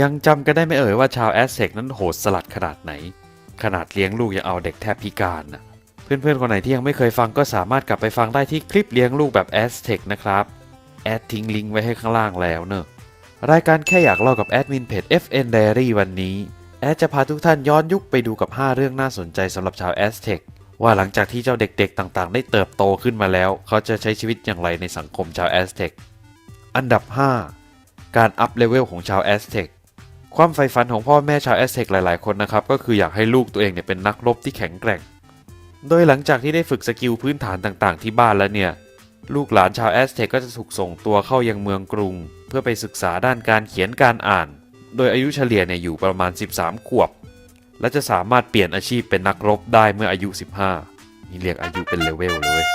ยังจำกันได้ไหมเอ่ยว่าชาวแอสเซกนั้นโหดสลัดขนาดไหน ขนาดเลี้ยงลูกยังเอาเด็กแทบพิการนะเพื่อนๆคนไหนที่ยังไม่เคยฟังก็สามารถกลับไปฟังได้ที่คลิปเลี้ยงลูกแบบแอสเซกนะครับ แอดทิ้งลิงก์ไว้ให้ข้างล่างแล้วเนอะรายการแค่อยากเล่ากับแอดมินเพจ FN Diary วันนี้ แอดจะพาทุกท่านย้อนยุคไปดูกับ 5 เรื่องน่าสนใจสำหรับชาวแอสเทกว่าหลังจากที่เจ้าเด็กๆต่างๆ ได้เติบโตขึ้นมาแล้ว เขาจะใช้ชีวิตอย่างไรในสังคมชาวแอสเทกอันดับ 5 การอัพเลเวลของชาวแอสเทก ความใฝ่ฝันของพ่อแม่ชาวแอสเทกหลายๆคนนะครับก็คืออยากให้ลูกตัวเองเนี่ยเป็นนักรบที่แข็งแกร่ง โดยหลังจากที่ได้ฝึกสกิลพื้นฐานต่างๆ ที่บ้านแล้วเนี่ยลูกหลานชาวแอสเทกก็จะถูกส่งตัวเข้ายังเมืองกรุง เพื่อไปศึกษาด้านการเขียนการอ่าน โดยอายุเฉลี่ยเนี่ยอยู่ประมาณ 13 ขวบ และจะสามารถเปลี่ยนอาชีพเป็นนักรบได้เมื่ออายุ 15 นี่เรียกอายุเป็นเลเวลเลยเว้ย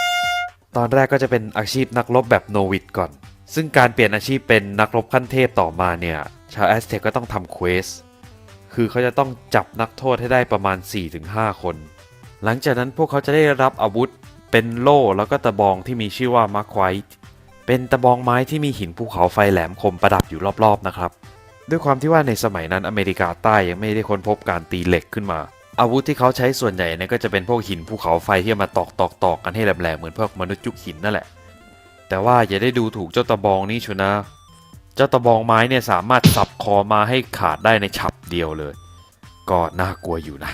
ตอนแรกก็จะเป็นอาชีพนักรบแบบโนวิดก่อน ซึ่งการเปลี่ยนอาชีพเป็นนักรบขั้นเทพต่อมาเนี่ย ชาวแอสเทกก็ต้องทำเควส คือเขาจะต้องจับนักโทษให้ได้ประมาณ 4-5 คน หลังจากนั้นพวกเขาจะได้รับอาวุธเป็นโล่แล้วก็ตะบองที่มีชื่อว่ามาร์ควายเป็นตะบองไม้ที่มีหินภูเขาไฟแหลมคมประดับอยู่รอบๆนะครับ ด้วยความที่ว่าในสมัยนั้นอเมริกาใต้ยังไม่ได้ค้นพบการตีเหล็กขึ้นมา อาวุธที่เขาใช้ส่วนใหญ่เนี่ยก็จะเป็นพวกหินภูเขาไฟที่มาตอกตอกตอกกันให้แหลมๆเหมือนพวกมนุษย์ยุคหินนั่นแหละ แต่ว่าอย่าได้ดูถูกเจ้าตะบองนี่ชัวนะ เจ้าตะบองไม้เนี่ยสามารถสับคอมาให้ขาดได้ในฉับเดียวเลย ก็น่ากลัวอยู่นะ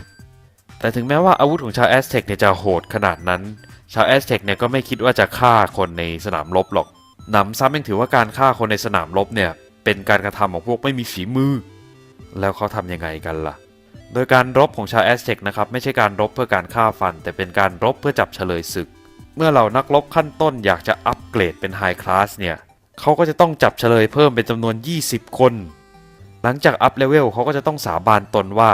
แต่ถึงแม้ว่าอาวุธของชาวแอสเทกเนี่ยจะโหดขนาดนั้น ชาวแอสเทกเนี่ยก็ไม่คิดว่าจะฆ่าคนในสนามรบหรอกหนำซ้ำยังถือว่าการฆ่าคนในสนามรบเนี่ยเป็นการกระทำของพวกไม่มีฝีมือ แล้วเขาทำยังไงกันล่ะ โดยการรบของชาวแอสเทกนะครับไม่ใช่การรบเพื่อการฆ่าฟัน แต่เป็นการรบเพื่อจับเฉลยศึก เมื่อเหล่านักรบขั้นต้นอยากจะอัปเกรดเป็นไฮคลาสเนี่ย เขาก็จะต้องจับเฉลยเพิ่มเป็นจำนวน 20 คน หลังจากอัพเลเวลเขาก็จะต้องสาบานตนว่า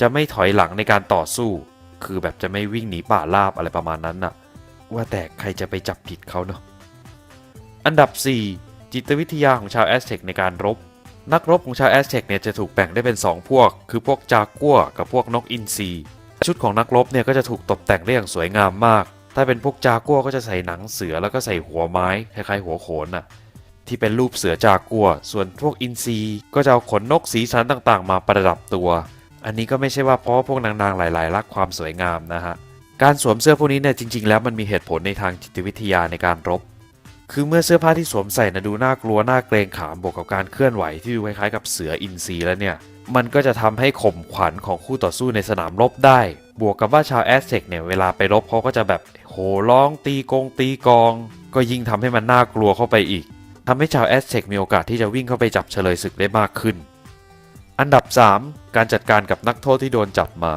จะไม่ถอยหลังในการต่อสู้ คือแบบจะไม่วิ่งหนีป่าราบอะไรประมาณนั้นน่ะ ว่าแต่ใครจะไปจับผิดเขาเนาะ อันดับ 4 จิตวิทยาของชาวแอสเทกในการรบ นักรบของชาวแอสเทกเนี่ยจะถูกแบ่งได้เป็น 2 พวก คือพวกจากัวกับพวกนกอินทรีชุดของนักรบเนี่ยก็จะถูกตกแต่งได้อย่างสวยงามมาก ถ้าเป็นพวกจากัวก็จะใส่หนังเสือแล้วก็ใส่หัวไม้คล้ายๆหัวโขนน่ะ ที่เป็นรูปเสือจากัว ส่วนพวกอินทรีก็จะเอาขนนกสีสันต่างๆ มาประดับตัว อันนี้ก็ไม่ใช่ว่าเพราะพวกนางๆหลาย ๆ รักความสวยงามนะฮะ การสวมเสื้อพวกนี้เนี่ยจริง ๆ แล้วมันมีเหตุผลในทางจิตวิทยาในการรบ คือเมื่อเสื้อผ้าที่สวมใส่นะดูน่ากลัวน่าเกรงขามบวกกับการเคลื่อนไหวที่ดูคล้ายๆกับเสืออินทรีแล้วเนี่ย มันก็จะทำให้ข่มขวัญของคู่ต่อสู้ในสนามรบได้ บวกกับว่าชาวแอสเซกเนี่ยเวลาไปรบเขาก็จะแบบโหร้องตีกงตีกอง ก็ยิ่งทำให้มันน่ากลัวเข้าไปอีก ทำให้ชาวแอสเซกมีโอกาสที่จะวิ่งเข้าไปจับเฉลยศึกได้มากขึ้น อันดับ 3 การจัดการกับนักโทษที่โดนจับมา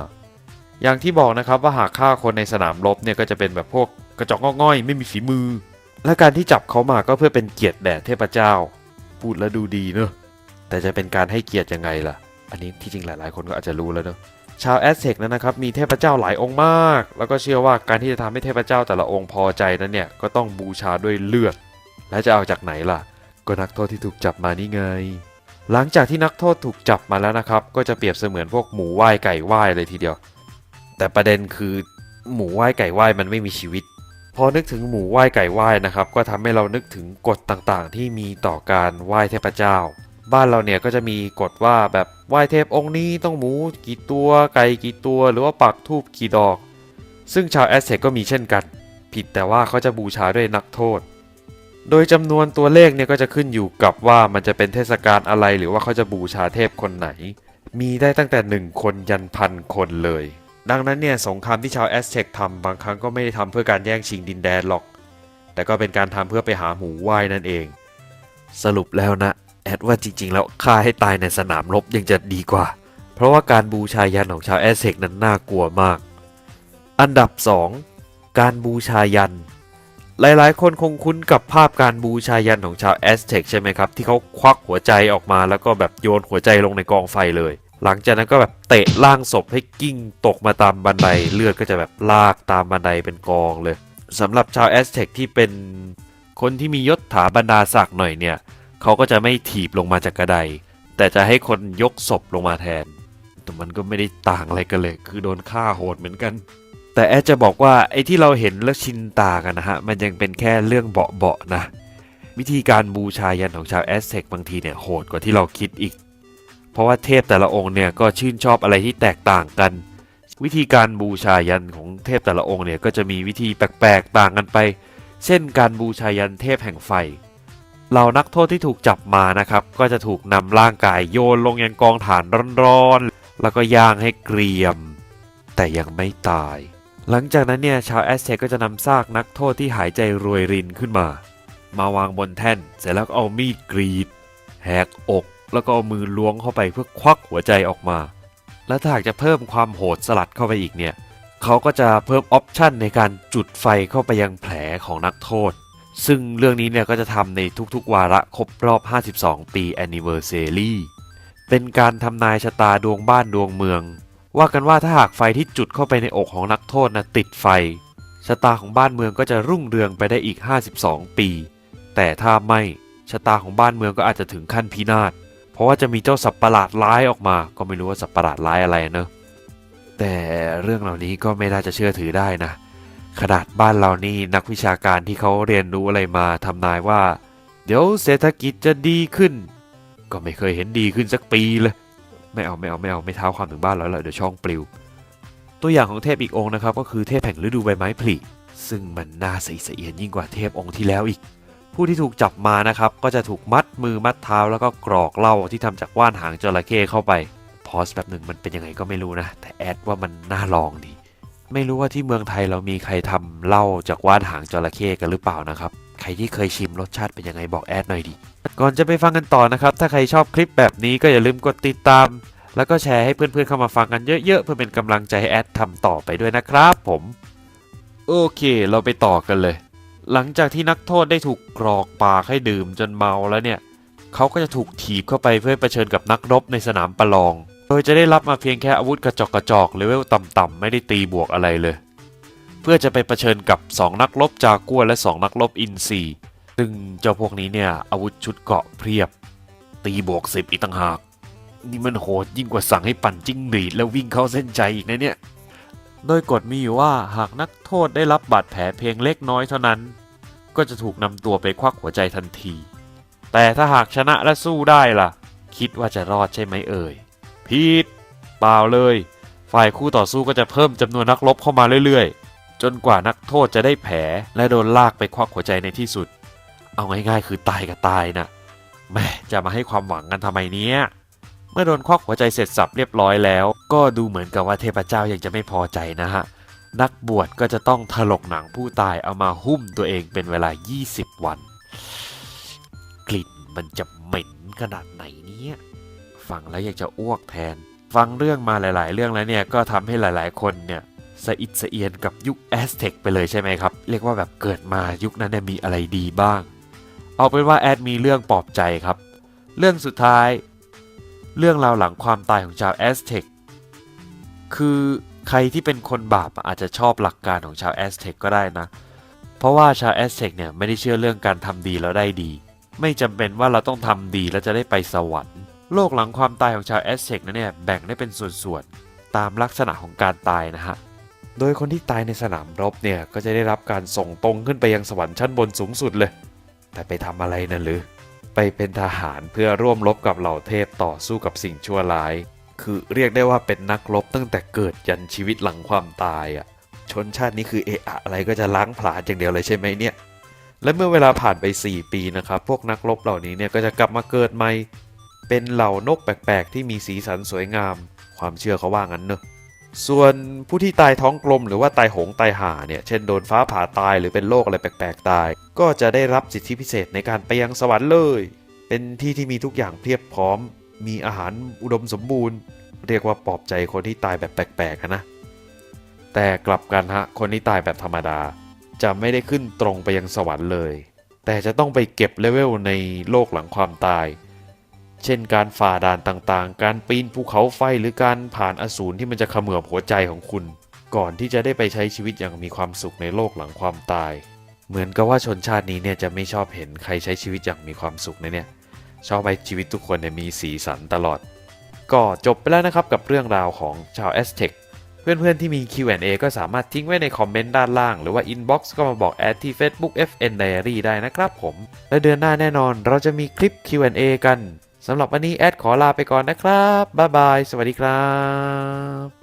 อย่างที่บอกนะครับว่าหากฆ่าคนในสนามรบเนี่ยก็จะเป็นแบบพวกกระจอกง,ง่อยไม่มีฝีมือ และการที่จับเขามาก็เพื่อเป็นเกียรติแด่เทพเจ้า พูดแล้วดูดีเนอะแต่จะเป็นการให้เกียรติยังไงล่ะ อันนี้ที่จริงหลาย ๆ คนก็อาจจะรู้แล้วเนอะชาวแอสเซกนั้นนะครับมีเทพเจ้าหลายองค์มาก แล้วก็เชื่อว่าการที่จะทำให้เทพเจ้าแต่ละองค์พอใจนั้นเนี่ยก็ต้องบูชาด้วยเลือด และจะเอาจากไหนล่ะ ก็นักโทษที่ถูกจับมานี่ไง หลังจากที่นักโทษถูกจับมาแล้วนะครับ ก็จะเปรียบเสมือนพวกหมูไหว้ไก่ไหว้เลยทีเดียว แต่ประเด็นคือหมูไหว้ไก่ไหว้มันไม่มีชีวิต พอนึกถึงหมูไหว้ไก่ไหว้นะครับ ก็ทำให้เรานึกถึงกฎต่างๆ ที่มีต่อการไหว้เทพเจ้า บ้านเราเนี่ยก็จะมีกฎว่าแบบไหว้เทพองค์นี้ต้องหมูกี่ตัวไก่กี่ตัว หรือว่าปักทูบกี่ดอก ซึ่งชาวแอสเซกก็มีเช่นกัน ผิดแต่ว่าเขาจะบูชาด้วยนักโทษ โดยจำนวนตัวเลขเนี่ยก็จะขึ้นอยู่กับว่ามันจะเป็นเทศกาลอะไรหรือว่าเขาจะบูชาเทพคนไหน มีได้ตั้งแต่ 1 คนยันพันคนเลย ดังนั้นเนี่ยสงครามที่ชาวแอสเทกทำบางครั้งก็ไม่ได้ทำเพื่อการแย่งชิงดินแดนหรอก แต่ก็เป็นการทำเพื่อไปหาหมูไหว้นั่นเอง สรุปแล้วนะแอดว่าจริง ๆ แล้วฆ่าให้ตายในสนามรบยังจะดีกว่า เพราะว่าการบูชายันของชาวแอสเทกนั้นน่ากลัวมาก อันดับ 2 การบูชายัน หลายๆ คนคงคุ้นกับภาพการบูชายันของชาวแอสเทกใช่ไหมครับ ที่เขาควักหัวใจออกมาแล้วก็แบบโยนหัวใจลงในกองไฟเลย หลังจากนั้นก็แบบเตะล่างศพให้กิ้งตกมาตามบันไดเลือดก็จะแบบลากตามบันไดเป็นกองเลยสำหรับชาวแอสเทกที่เป็นคนที่มียศถาบรรดาศักดิ์หน่อยเนี่ยเขาก็จะไม่ถีบลงมาจากกระได แต่จะให้คนยกศพลงมาแทน แต่มันก็ไม่ได้ต่างอะไรกันเลย คือโดนฆ่าโหดเหมือนกัน แต่แอดจะบอกว่าไอ้ที่เราเห็นแล้วชินตากันนะฮะ มันยังเป็นแค่เรื่องเบาๆนะ วิธีการบูชายันของชาวแอสเซกบางทีเนี่ยโหดกว่าที่เราคิดอีก เพราะว่าเทพแต่ละองค์เนี่ยก็ชื่นชอบอะไรที่แตกต่างกัน วิธีการบูชายันของเทพแต่ละองค์เนี่ยก็จะมีวิธีแปลกๆต่างกันไป เช่น การบูชายันเทพแห่งไฟเหล่านักโทษที่ถูกจับมานะครับก็จะถูกนำร่างกายโยนลงยังกองฐานร้อนๆแล้วก็ย่างให้เกรียม แต่ยังไม่ตาย หลังจากนั้นเนี่ยชาวแอสเทกก็จะนำซากนักโทษที่หายใจรวยรินขึ้นมา มาวางบนแท่น เสร็จแล้วเอามีดกรีด แหกอก แล้วก็เอามือล้วงเข้าไปเพื่อควักหัวใจออกมา และถ้าหากจะเพิ่มความโหดสลัดเข้าไปอีกเนี่ยเขาก็จะเพิ่มออปชันในการจุดไฟเข้าไปยังแผลของนักโทษ ซึ่งเรื่องนี้เนี่ยก็จะทำในทุกๆ วาระครบรอบ 52 ปี Anniversary เป็นการทำนายชะตาดวงบ้านดวงเมือง ว่ากันว่าถ้าหากไฟที่จุดเข้าไปในอกของนักโทษนะติดไฟชะตาของบ้านเมืองก็จะรุ่งเรืองไปได้อีก 52 ปี แต่ถ้าไม่ชะตาของบ้านเมืองก็อาจจะถึงขั้นพินาศ เพราะว่าจะมีเจ้าสัตว์ประหลาดร้ายออกมา ก็ไม่รู้ว่าสัตว์ประหลาดร้ายอะไรเนอะแต่เรื่องเหล่านี้ก็ไม่น่าจะเชื่อถือได้นะ ขนาดบ้านเรานี่นักวิชาการที่เขาเรียนรู้อะไรมาทำนายว่า เดี๋ยวเศรษฐกิจจะดีขึ้น ก็ไม่เคยเห็นดีขึ้นสักปีเลย ไม่เอาไม่เอาไม่เอาไม่เท้าความถึงบ้านเราแล้วเดี๋ยวช่องปลิว ตัวอย่างของเทพอีกองค์นะครับก็คือเทพแห่งฤดูใบไม้ผลิซึ่งมันน่าใสเสียนยิ่งกว่าเทพองค์ที่แล้วอีก ผู้ที่ถูกจับมานะครับก็จะถูกมัดมือมัดเท้าแล้วก็กรอกเหล้าที่ทำจากว่านหางจระเข้เข้าไปพอสแบบหนึ่งมันเป็นยังไงก็ไม่รู้นะ แต่แอดว่ามันน่าลองดี ไม่รู้ว่าที่เมืองไทยเรามีใครทำเหล้าจากว่านหางจระเข้กันหรือเปล่านะครับ ใครที่เคยชิมรสชาติเป็นยังไงบอกแอดหน่อยดิก่อนจะไปฟังกันต่อนะครับ ถ้าใครชอบคลิปแบบนี้ก็อย่าลืมกดติดตาม แล้วก็แชร์ให้เพื่อนๆเข้ามาฟังกันเยอะๆ เพื่อเป็นกำลังใจให้แอดทำต่อไปด้วยนะครับผม โอเค เราไปต่อกันเลย หลังจากที่นักโทษได้ถูกกรอกปากให้ดื่มจนเมาแล้วเนี่ยเขาก็จะถูกถีบเข้าไปเพื่อเผชิญกับนักรบในสนามประลอง โดยจะได้รับมาเพียงแค่อาวุธกระจอกกระจอกเลเวลต่ำๆไม่ได้ตีบวกอะไรเลย เพื่อจะไปเผชิญกับ 2 นักรบจากัวและ 2 นักรบอินซีซึ่งเจ้าพวกนี้เนี่ยอาวุธชุดเกาะเพียบ ตีบวกสิบอีกต่างหาก นี่มันโหดยิ่งกว่าสั่งให้ปั่นจิ้งหรีดแล้ววิ่งเข้าเส้นใจอีกนะเนี่ย โดยกฎมีอยู่ว่าหากนักโทษได้รับบาดแผลเพียงเล็กน้อยเท่านั้น ก็จะถูกนำตัวไปควักหัวใจทันที แต่ถ้าหากชนะและสู้ได้ล่ะ คิดว่าจะรอดใช่ไหมเอ่ยผิดเปล่าเลย ฝ่ายคู่ต่อสู้ก็จะเพิ่มจำนวนนักรบเข้ามาเรื่อยๆ จนกว่านักโทษจะได้แผลและโดนลากไปควักหัวใจในที่สุด เอาง่ายๆ คือตายกับตายนะแม่จะมาให้ความหวังกันทำไมเนี้ยเมื่อโดนควักหัวใจเสร็จสับเรียบร้อยแล้ว ก็ดูเหมือนกับว่าเทพเจ้ายังจะไม่พอใจนะฮะนักบวชก็จะต้องถลกหนังผู้ตายเอามาหุ้มตัวเองเป็นเวลา 20 วัน กลิ่นมันจะเหม็นขนาดไหนเนี่ยฟังแล้วอยากจะอ้วกแทน ฟังเรื่องมาหลาย ๆ เรื่องแล้วเนี่ยก็ทำให้หลาย ๆ คนเนี่ย สะอิดสะเอียนกับยุคแอสเท็กไปเลยใช่ไหมครับ เรียกว่าแบบเกิดมายุคนั้นเนี่ยมีอะไรดีบ้าง เอาเป็นว่าแอดมีเรื่องปลอบใจครับ เรื่องสุดท้าย เรื่องราวหลังความตายของชาวแอสเท็กคือใครที่เป็นคนบาปอะอาจจะชอบหลักการของชาวแอสเท็กก็ได้นะ เพราะว่าชาวแอสเท็กเนี่ยไม่ได้เชื่อเรื่องการทำดีแล้วได้ดี ไม่จำเป็นว่าเราต้องทำดีแล้วจะได้ไปสวรรค์ โลกหลังความตายของชาวแอสเท็กนั้นเนี่ยแบ่งได้เป็นส่วนๆตามลักษณะของการตายนะฮะ โดยคนที่ตายในสนามรบเนี่ยก็จะได้รับการส่งตรงขึ้นไปยังสวรรค์ชั้นบนสูงสุดเลย แต่ไปทำอะไรนั่นหรือ ไปเป็นทหารเพื่อร่วมรบกับเหล่าเทพต่อสู้กับสิ่งชั่วร้าย คือเรียกได้ว่าเป็นนักรบตั้งแต่เกิดยันชีวิตหลังความตายอะ ชนชาตินี้คือเอะอะอะไรก็จะล้างผลาญอย่างเดียวเลยใช่ไหมเนี่ย และเมื่อเวลาผ่านไป 4 ปีนะครับ พวกนักรบเหล่านี้เนี่ยก็จะกลับมาเกิดใหม่ เป็นเหล่านกแปลกๆ ที่มีสีสันสวยงาม ความเชื่อเขาว่างั้นเนอะ ส่วนผู้ที่ตายท้องกลมหรือว่าตายหงตายห่าเนี่ย เช่นโดนฟ้าผ่าตายหรือเป็นโรคอะไรแปลกๆตาย ก็จะได้รับสิทธิพิเศษในการไปยังสวรรค์เลย เป็นที่ที่มีทุกอย่างเพียบพร้อม มีอาหารอุดมสมบูรณ์ เรียกว่าปลอบใจคนที่ตายแบบแปลกๆนะ แต่กลับกันฮะ คนที่ตายแบบธรรมดา จะไม่ได้ขึ้นตรงไปยังสวรรค์เลย แต่จะต้องไปเก็บเลเวลในโลกหลังความตาย เช่นการฝ่าด่านต่างๆ การปีนภูเขาไฟหรือการผ่านอสูรที่มันจะเขมือบหัวใจของคุณ ก่อนที่จะได้ไปใช้ชีวิตอย่างมีความสุขในโลกหลังความตาย เหมือนกับว่าชนชาตินี้เนี่ยจะไม่ชอบเห็นใครใช้ชีวิตอย่างมีความสุขนะเนี่ยชอบให้ชีวิตทุกคนเนี่ยมีสีสันตลอด ก็จบไปแล้วนะครับกับเรื่องราวของชาว a z t e c เพื่อนๆที่มี Q&A ก็สามารถทิ้งไว้ในคอมเมนต์ด้านล่าง หรือว่า inbox ก็มาบอกแอดที่ Facebook FN Diary ได้นะครับผม และเดือนหน้าแน่นอนเราจะมีคลิป Q&A กัน สำหรับวันนี้แอดขอลาไปก่อนนะครับ บ๊ายบาย สวัสดีครับ